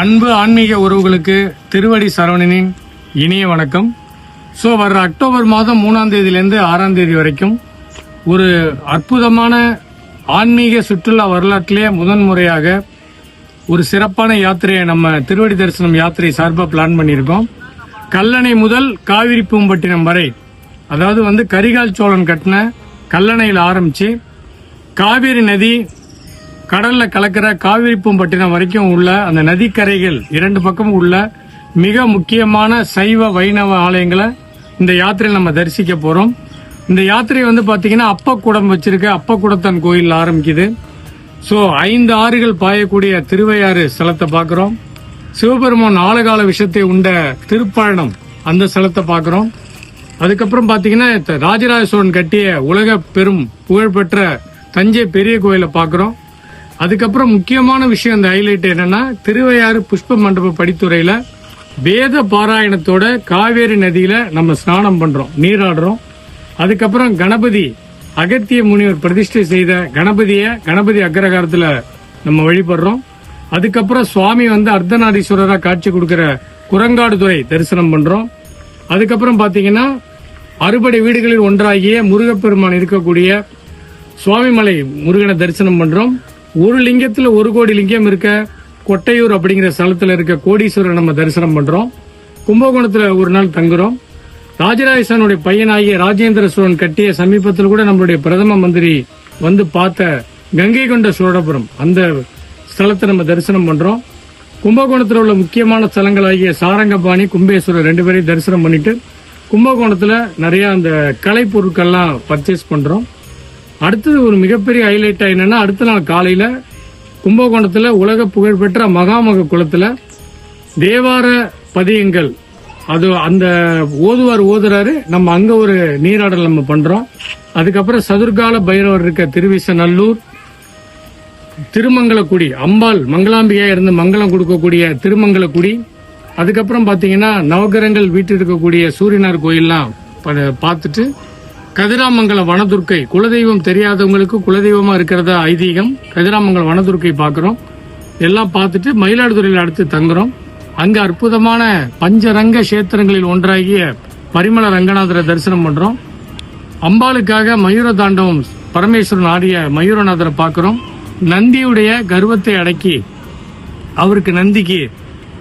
அன்பு ஆன்மீக உறவுகளுக்கு திருவடி சரவணனின் இனிய வணக்கம். ஸோ வர்ற அக்டோபர் மாதம் மூணாம் தேதியிலேருந்து ஆறாம் தேதி வரைக்கும் ஒரு அற்புதமான ஆன்மீக சுற்றுலா வரலாற்றிலே முதன்முறையாக ஒரு சிறப்பான யாத்திரையை நம்ம திருவடி தரிசனம் யாத்திரை சார்பாக பிளான் பண்ணியிருக்கோம். கல்லணை முதல் காவிரி பூம்பட்டினம் வரை அதாவது வந்து கரிகால் சோழன் கட்டின கல்லணையில் ஆரம்பித்து காவிரி நதி கடல்ல கலக்கிற காவிரிப்பும் பட்டினம் வரைக்கும் உள்ள அந்த நதிக்கரைகள் இரண்டு பக்கமும் உள்ள மிக முக்கியமான சைவ வைணவ ஆலயங்களை இந்த யாத்திரையில் நம்ம தரிசிக்க போறோம். இந்த யாத்திரை வந்து பாத்தீங்கன்னா அப்பக்கூடம் வச்சிருக்க. அப்பக்கூடத்தன் கோயில் ஆரம்பிக்குது. ஸோ ஐந்து ஆறுகள் பாயக்கூடிய திருவையாறு ஸ்தலத்தை பார்க்குறோம் சிவபெருமான் ஆழகால விஷத்தை உண்ட திருப்பழனம் அந்த ஸ்தலத்தை பார்க்குறோம் அதுக்கப்புறம் பார்த்தீங்கன்னா த- ராஜராஜ சோழன் கட்டிய உலக பெரும் புகழ்பெற்ற தஞ்சை பெரிய கோயிலை பார்க்குறோம் அதுக்கப்புறம் முக்கியமான விஷயம் இந்த ஹைலைட் என்னன்னா திருவையாறு புஷ்ப மண்டப படித்துறையில வேத பாராயணத்தோட காவேரி நதியில நம்ம ஸ்நானம் பண்றோம் நீராடுறோம். அதுக்கப்புறம் கணபதி அகத்திய முனிவர் பிரதிஷ்டை செய்த கணபதிய கணபதி அக்ரகாரத்துல நம்ம வழிபடுறோம். அதுக்கப்புறம் சுவாமி வந்து அர்த்தநாரீஸ்வரரா காட்சி கொடுக்கிற குரங்காடுதுறை தரிசனம் பண்றோம். அதுக்கப்புறம் பாத்தீங்கன்னா அறுபடை வீடுகளில் ஒன்றாகிய முருகப்பெருமான் இருக்கக்கூடிய சுவாமிமலை முருகனை தரிசனம் பண்றோம். ஒரு லிங்கத்துல ஒரு கோடி லிங்கம் இருக்க கொட்டையூர் அப்படிங்கிற ஸ்தலத்துல இருக்க கோடீஸ்வரர் நம்ம தரிசனம் பண்றோம். கும்பகோணத்துல ஒரு நாள் தங்குறோம். ராஜராஜனுடைய பையனாகிய ராஜேந்திர சோழன் கட்டிய சமீபத்தில் கூட நம்மளுடைய பிரதம மந்திரி வந்து பார்த்த கங்கை கொண்ட சோழபுரம் அந்த ஸ்தலத்தை நம்ம தரிசனம் பண்றோம். கும்பகோணத்தில் உள்ள முக்கியமான ஸ்தலங்களாகிய சாரங்கபாணி கும்பேஸ்வரர் ரெண்டு பேரையும் தரிசனம் பண்ணிட்டு கும்பகோணத்தில் நிறைய அந்த கலை பொருட்கள்லாம் பர்ச்சேஸ் பண்றோம். அடுத்தது ஒரு மிகப்பெரிய ஹைலைட்டா என்னன்னா அடுத்த நாள் காலையில கும்பகோணத்துல உலக புகழ்பெற்ற மகாமக குளத்துல தேவார பதியங்கள். அது அந்த ஓதுவார் ஓதுறாரு. நம்ம அங்க ஒரு நீராடல் நம்ம பண்றோம். அதுக்கப்புறம் சதுர்கால பைரவர் இருக்க திருவிசநல்லூர் திருமங்கலக்குடி அம்பாள் மங்களாம்பிகையா இருந்து மங்களம் கொடுக்கக்கூடிய திருமங்கலக்குடி. அதுக்கப்புறம் பாத்தீங்கன்னா நவகிரகங்கள் வீட்டில் இருக்கக்கூடிய சூரியனார் கோயில்லாம் பார்த்துட்டு கதிராமங்கலம் வனதுர்க்கை. குலதெய்வம் தெரியாதவங்களுக்கு குலதெய்வமா இருக்கிறதா ஐதீகம்? கதிராமங்கலம் வனதுர்க்கை பார்க்குறோம். எல்லாம் பார்த்துட்டு மயிலாடுதுறையில் அடுத்து தங்குறோம். அங்க அற்புதமான பஞ்சரங்க கஷேத்திரங்களில் ஒன்றாகிய பரிமள ரங்கநாதரை தரிசனம் பண்றோம். அம்பாளுக்காக மயூர தாண்டவம் பரமேஸ்வரன் ஆடிய மயூரநாதரை பார்க்குறோம். நந்தியுடைய கர்வத்தை அடக்கி அவருக்கு நந்திக்கு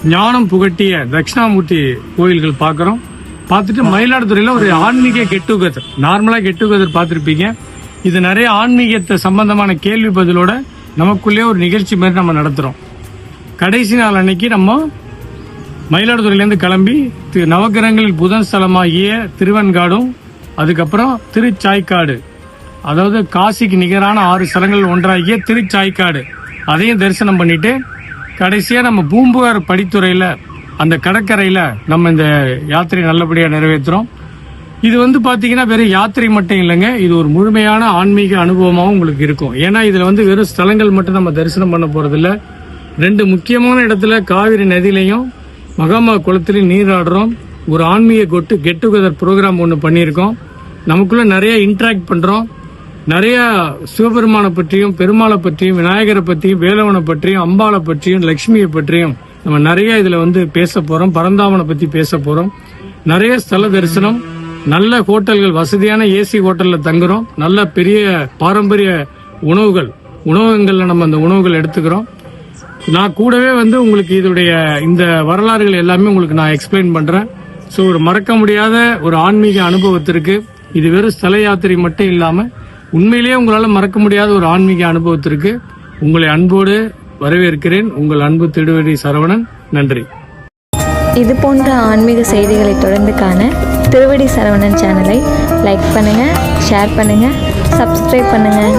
ஞானம் புகட்டிய தட்சிணாமூர்த்தி கோயில்கள் பார்க்குறோம். பார்த்துட்டு மயிலாடுதுறையில ஒரு ஆன்மீக கெட் டுகெதர் நார்மலா கெட் டுகெதர் பார்த்துருப்பீங்க. இது நிறைய ஆன்மீகத்தை சம்பந்தமான கேள்வி பதிலோட நமக்குள்ளே ஒரு நிகழ்ச்சி மாதிரி நம்ம நடத்துறோம். கடைசி நாள் அன்னைக்கு நம்ம மயிலாடுதுறையிலேருந்து கிளம்பி திரு நவகிரகங்களில் புதன் ஸ்தலமாகிய திருவெண்காடும் அதுக்கப்புறம் திருச்சாய்க்காடு. அதாவது காசிக்கு நிகரான ஆறு ஸ்தலங்கள் ஒன்றாகிய திருச்சாய்க்காடு. அதையும் தரிசனம் பண்ணிட்டு கடைசியாக நம்ம பூம்புகார் படித்துறையில் அந்த கடற்கரையில நம்ம இந்த யாத்திரை நல்லபடியா நிறைவேற்றுறோம் இது வந்து பாத்தீங்கன்னா வெறும் யாத்திரை மட்டும் இல்லைங்க. இது ஒரு முழுமையான ஆன்மீக அனுபவமாகவும் உங்களுக்கு இருக்கும். ஏன்னா இதுல வந்து வெறும் ஸ்தலங்கள் மட்டும் நம்ம தரிசனம் பண்ண போறதில்ல. ரெண்டு முக்கியமான இடத்துல காவிரி நதியிலையும் மகாமா குளத்திலையும் நீராடுறோம். ஒரு ஆன்மீக கொட்டு கெட் டுகெதர் ப்ரோக்ராம் ஒன்று பண்ணியிருக்கோம். நமக்குள்ள நிறைய இன்ட்ராக்ட் பண்றோம். நிறைய சிவபெருமானை பற்றியும் பெருமாளை பற்றியும் விநாயகரை பற்றியும் வேலவனை பற்றியும் அம்பாளை பற்றியும் லக்ஷ்மியை பற்றியும் நம்ம நிறைய இதுல வந்து பேச போறோம். பரந்தாமனை பத்தி பேச போறோம். நிறைய ஸ்தல தரிசனம் நல்ல ஹோட்டல்கள் வசதியான ஏசி ஹோட்டல்ல தங்குறோம். நல்ல பெரிய பாரம்பரிய உணவுகள் உணவகங்கள்ல நம்ம அந்த உணவுகள் எடுத்துக்கிறோம். நான் கூடவே வந்து உங்களுக்கு இதோடைய இந்த வரலாறுகள் எல்லாமே உங்களுக்கு நான் எக்ஸ்பிளைன் பண்றேன். ஸோ ஒரு மறக்க முடியாத ஒரு ஆன்மீக அனுபவத்திற்கு இது வெறும் ஸ்தல யாத்திரை மட்டும் இல்லாம உண்மையிலேயே உங்களால மறக்க முடியாத ஒரு ஆன்மீக அனுபவத்திற்கு உங்களை அன்போடு வரவேற்கிறேன். உங்கள் அன்பு திருவடி சரவணன் நன்றி. இது போன்ற ஆன்மீக செய்திகளை தொடர்ந்து காண திருவடி சரவணன் சேனலை லைக் பண்ணுங்கள் ஷேர் பண்ணுங்கள் சப்ஸ்கிரைப் பண்ணுங்கள்